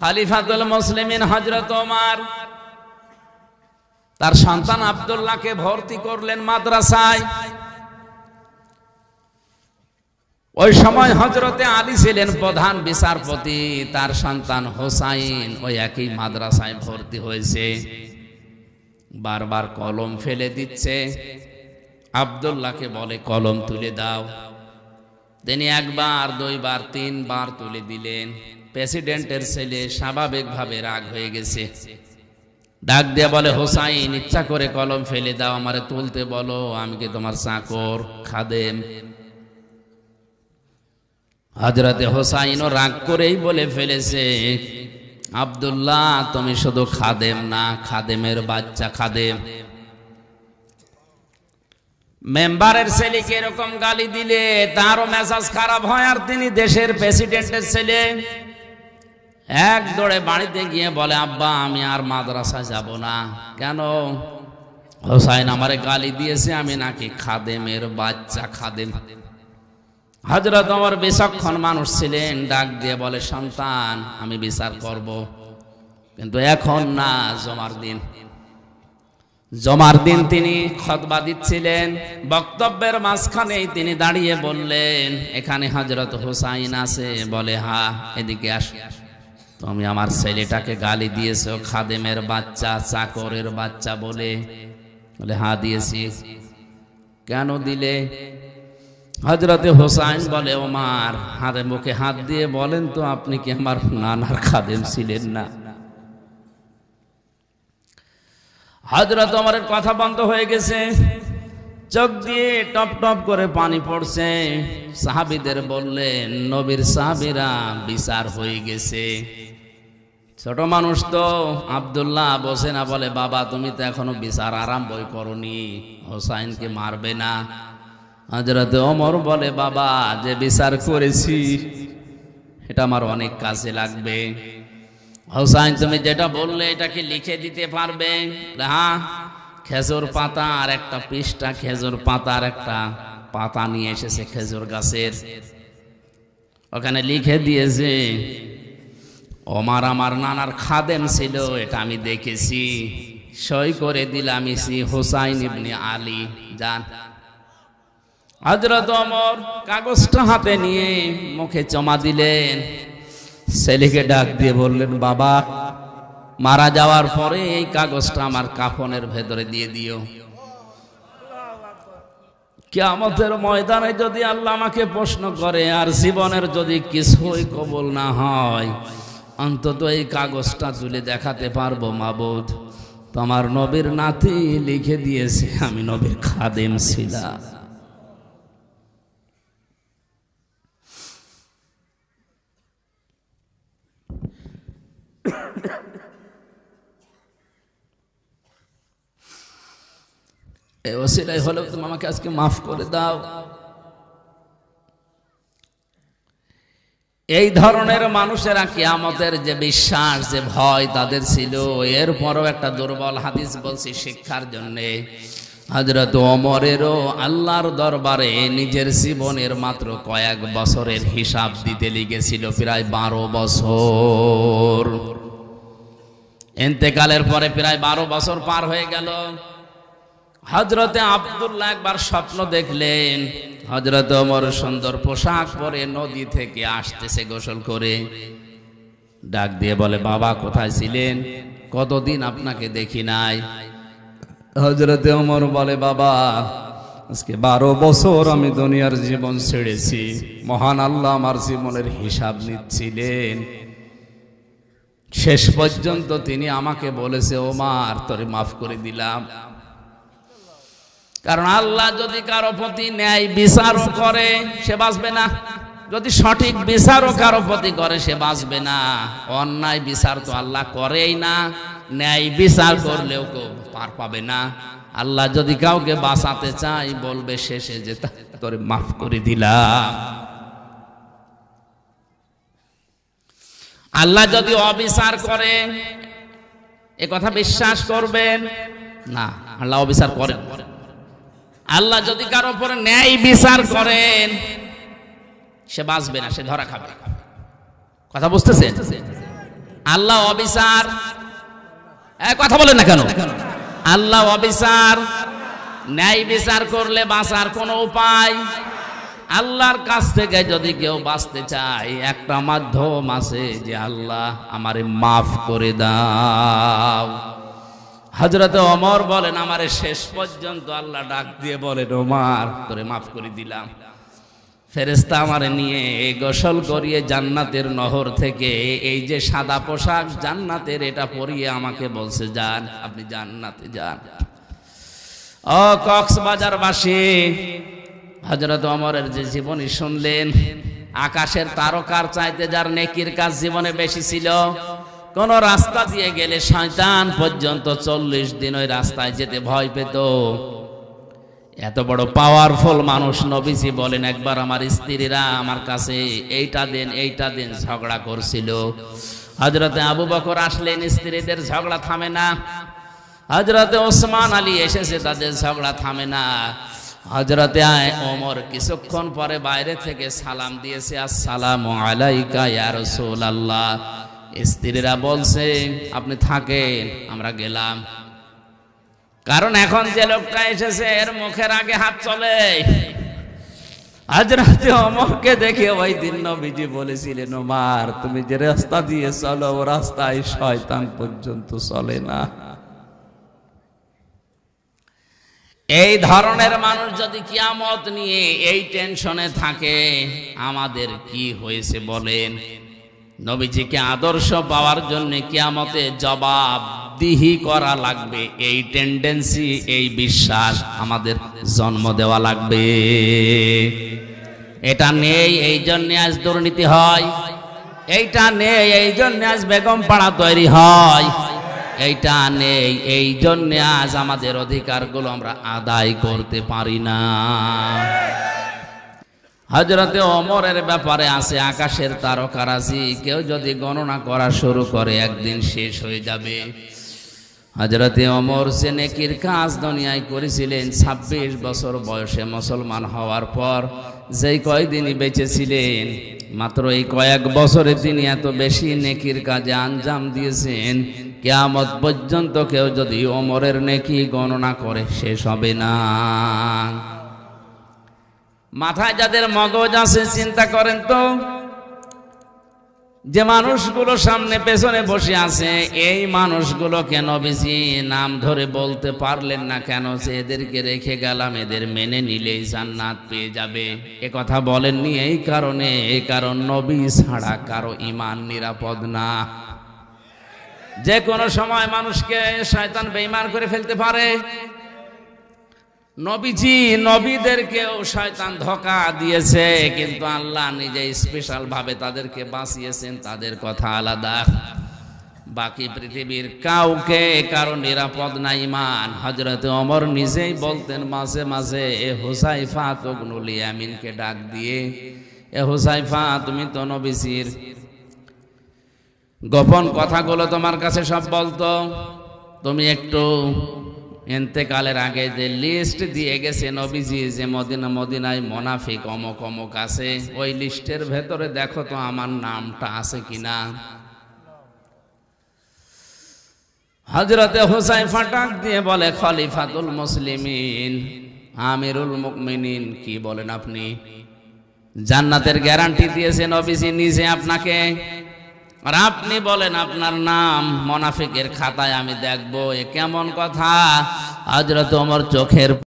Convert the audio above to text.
খালিফাতুল মুসলিমিন হজরত ওমর। তার সন্তান আব্দুল্লাহকে ভর্তি করলেন মাদ্রাসায়। ওই সময় হজরতে আলী ছিলেন প্রধান বিচারপতি, তার সন্তান হোসাইন ওই একই মাদ্রাসায় ভর্তি হয়েছে। বারবার কলম ফেলে দিচ্ছে। আব্দুল্লাহকে বলে, কলম তুলে দাও। তিনি একবার, দুইবার, তিনবার তুলে দিলেন। প্রেসিডেন্টের ছেলে স্বাভাবিকভাবে রাগ হয়ে গেছে। ডাক দিয়ে বলে, হোসাইন, ইচ্ছা করে কলম ফেলে দাও, আমারে তুলতে বলো, আমি কি তোমার চাকর, খাদেম? হজরতে হোসাইনও রাগ করেই বলে ফেলেছে, আব্দুল্লাহ, তুমি শুধু খাদেম না, খাদেমের বাচ্চা খাদেম। মেম্বারের ছেলেকে এরকম গালি দিলে তারও মেজাজ খারাপ হয় আর তিনি দেশের প্রেসিডেন্টের ছেলে। এক দৌড়ে বাড়িতে গিয়ে বলে, আব্বা, আমি আর মাদ্রাসা যাব না। কেন? হোসাইন আমারে গালি দিয়েছে, আমি নাকি খাদেমের বাচ্চা খাদেম। হজরত আমার বিচক্ষণ মানুষ ছিলেন, ডাক দিয়ে বলে, সন্তান, আমি বিচার করব। কিন্তু এখন না, জমার দিন। জমার দিন তিনি খতবা দিচ্ছিলেন। বক্তব্যের মাঝখানেই তিনি দাঁড়িয়ে বললেন এখানে হজরত হুসাইন আছে। বলে হা এদিকে আস। তুমি আমার ছেলেটাকে গালি দিয়েছ খাদেমের বাচ্চা চাকরের বাচ্চা বলে। বলে হা দিয়েছি। কেন দিলে? হজরতে হোসাইন বলে ওমার হাতে মুখে হাত দিয়ে বলেন তো আপনি কি আমার নানার খাদেম ছিলেন না? হজরত অমরের কথা বন্ধ হয়ে গেছে। চোখ দিয়ে টপ টপ করে পানি পড়ছে। সাহাবিদের বললেন নবীর সাহাবিরা বিচার হয়ে গেছে। ছোট মানুষ তো আবদুল্লাহ বসে না, বলে, বাবা, তুমি তো এখনও বিচার আরাম আরম্ভই করনি, হোসাইনকে মারবে না। হজরত অমর বলে, বাবা, যে বিচার করেছি, এটা আমার অনেক কাজে লাগবে। হোসাইন, তুমি যেটা বললে এটাকে লিখে দিতে পারবে। হ্যাঁ খেজুর পাতা আর একটা পৃষ্ঠা, খেজুর পাতা আর একটা পাতা নিয়ে এসেছে খেজুর গাছের। ওখানে লিখে দিয়েছে, ওমার আমার নানার খাদেম ছিল, এটা আমি দেখেছি। সই করে দিলাম ইসি হোসাইন ইবনে আলী, যান। হজরত অমর কাগজটা হাতে নিয়ে মুখে জমা দিলেন। ছেলেকে ডাক দিয়ে বললেন, বাবা, মারা যাওয়ার পরে এই কাগজটা আমার কাফনের ভেতরে দিয়ে দিও। কেয়ামতের ময়দানে যদি আল্লাহ আমাকে প্রশ্ন করে, আর জীবনের যদি কিছুই কবল না হয়, অন্তত এই কাগজটা তুলে দেখাতে পারব, মাবুদ। তোমার নবীর নাতি লিখে দিয়েছে, আমি নবীর খাদেম ছিলাম। হলেও তুমি আমাকে আজকে মাফ করে দাও। এই ধরনের মানুষেরা যে বিশ্বাস, যে ভয় তাদের ছিল, এরপরও একটা দুর্বল হাদিস বলছি শিক্ষার জন্যে। হজরত অমরেরও আল্লাহর দরবারে নিজের জীবনের মাত্র কয়েক বছরের হিসাব দিতে লিগেছিল প্রায় বারো বছর। এতেকালের পরে প্রায় বারো বছর পার হয়ে গেল। হজরতে আবদুল্লাহ একবার স্বপ্ন দেখলেন হজরত ওমর সুন্দর পোশাক পরে নদী থেকে আসতেছে গোসল করে। ডাক দিয়ে বলে, বাবা, কোথায় ছিলেন? কতদিন আপনাকে দেখি নাই? হজরতে ওমর বলে, বাবা, আজকে বারো বছর আমি দুনিয়ার জীবন ছেড়েছি। মহান আল্লাহ আমার জীবনের হিসাব নিচ্ছিলেন। শেষ পর্যন্ত তিনি আমাকে বলেছে, ওমার, তোরে মাফ করে দিলাম। কারণ আল্লাহ যদি কারও প্রতি ন্যায় বিচারও করে, সে বাঁচবে না। যদি সঠিক বিচারও কারও প্রতি করে, সে বাঁচবে না। অন্যায় বিচার তো আল্লাহ করেই না। ন্যায় বিচার করলেও কেউ পার পাবে না। আল্লাহ যদি কাউকে বাঁচাতে চাই বলবে শেষে যে তোরে মাফ করে দিলাম। আল্লাহ যদি অবিচার করে, এ কথা বিশ্বাস করবেন? না, আল্লাহ অবিচার করেন। আল্লাহ যদি কারও উপরে ন্যায় বিচার করেন, সে বাঁচবে না, সে ধরা খাবে। কথা বুঝতেছেন আল্লাহ অবিচার। কথা বলেন না কেন? আল্লাহ অবিচার। ন্যায় বিচার করলে বাঁচার কোনো উপায় আল্লাহর কাছ থেকে যদি কেউ বাঁচতে চায়, একটা মাধ্যম আছে যে, আল্লাহ আমারে মাফ করে দাও। হজরতে অমর বলেন, আমারে শেষ পর্যন্ত আল্লাহ ডাক দিয়ে বলেন, ওমার, তোরে মাফ করে দিলাম। ফেরেস্তা আমারে নিয়ে এই গোসল করিয়ে জান্নাতের নহর থেকে এই যে সাদা পোশাক জান্নাতের এটা পরিয়ে আমাকে বলছে, যান, আপনি জান্নাতে যান। ও কক্সবাজার বাসী হজরত অমরের যে জীবনী শুনলেন, আকাশের তারকার চাইতে যার নেকির কাজ জীবনে বেশি ছিল কোন রাস্তা দিয়ে গেলে শয়তান পর্যন্ত চল্লিশ দিন ওই রাস্তায় যেতে ভয় পেত। এত বড় পাওয়ারফুল মানুষ নবীজি বলেন, একবার আমার স্ত্রীরা আমার কাছে এইটা দেন এইটা দেন, ঝগড়া করছিল। হজরতে আবু বকর আসলেন, স্ত্রীদের ঝগড়া থামে না। হজরতে ওসমান আলী এসেছে, তাদের ঝগড়া থামে না। হজরতে আয় ওমর কিছুক্ষণ পরে বাইরে থেকে সালাম দিয়েছে, আসসালাম আলাইকা ইয়া রাসূলুল্লাহ। স্ত্রীরা বলছে, আপনি থাকেন, আমরা গেলাম। কারণ এখন যে লোকটা এসেছে, এর মুখের আগে হাত চলে। হাজরাতে অমরকে দেখে ওই দিন নবীজি বলেছিলেন, ওমার, তুমি যে রাস্তা দিয়ে চলো, ও রাস্তায় শয়তান পর্যন্ত চলে না। এই ধরনের মানুষ যদি কিয়ামত নিয়ে এই টেনশনে থাকে, আমাদের কি হয়েছে বলেন? নবীজিকে আদর্শ পাওয়ার জন্য কিয়ামতে জবাব দিহি করা লাগবে। এই টেন্ডেন্সি এই বিশ্বাস আমাদের জন্ম দেওয়া লাগবে। এটা নেই, এই জন্য আজ দুর্নীতি হয়। এইটা নেই, এই জন্য আজ বেগম পাড়া তৈরি হয়। এইটা নেই, এই জন্য আজ আমাদের অধিকারগুলো আমরা আদায় করতে পারি না। হজরতে অমরের ব্যাপারে আছে আকাশের তারকারাজি কেউ যদি গণনা করা শুরু করে, একদিন শেষ হয়ে যাবে। হজরতে অমর সে নেকির কাজ দুনিয়ায় করেছিলেন। ২৬ বছর বয়সে মুসলমান হওয়ার পর যেই কয়দিনই বেঁচেছিলেন, মাত্র এই কয়েক বছরে তিনি এত বেশি নেকির কাজে আঞ্জাম দিয়েছেন। কেয়ামত পর্যন্ত কেউ যদি অমরের নেকি গণনা করে, শেষ হবে না। মাথায় যাদের মগজ আছে, চিন্তা করেন তো, যে মানুষগুলো সামনে পেছনে বসে আছে, এই মানুষগুলো কেন বেশি নাম ধরে বলতে পারলেন না কেন যে এদেরকে রেখে গেলাম, এদের মেনে নিলেই জান্নাত পেয়ে যাবে। এ কথা বলেননি এই কারণে এই কারণ নবী ছাড়া কারও ইমান নিরাপদ না। যে কোনো সময় মানুষকে শয়তান বেইমান করে ফেলতে পারে। নবীজি, নবীদেরকেও শয়তান ধোকা দিয়েছে, কিন্তু আল্লাহ নিজে স্পেশাল ভাবে তাদেরকে বাঁচিয়েছেন, তাদের কথা আলাদা। বাকি পৃথিবীর কাউকে, কারও নিরাপদ না ইমান হজরত অমর নিজেই বলতেন মাঝে মাঝে, এ হুসাইফা তগনুল ইয়ামিনকে ডাক দিয়ে, এ হুসাইফা তুমি তো নবীজির। গোপন কথাগুলো তোমার কাছে সব বলতো। তুমি একটু এন্তেকালের আগে যে লিস্ট দিয়ে গেছে নবীজি যে মদিনা, মদিনায় মোনাফিক অমক অমক আছে, ওই লিস্টের ভেতরে দেখো তো আমার নামটা আছে কিনা। হজরতে হোসাই ফাটাক দিয়ে বলে, খলিফাতুল মুসলিমিন, আমিরুল মুকমিনিন কি বলেন আপনি? জান্নাতের গ্যারান্টি দিয়েছেন নবীজি নিজে আপনাকে। আর আপনি বলেন, আপনার নাম মোনাফিকের খাতায় আমি দেখব, এ কেমন কথা? আজরা তোমার চোখের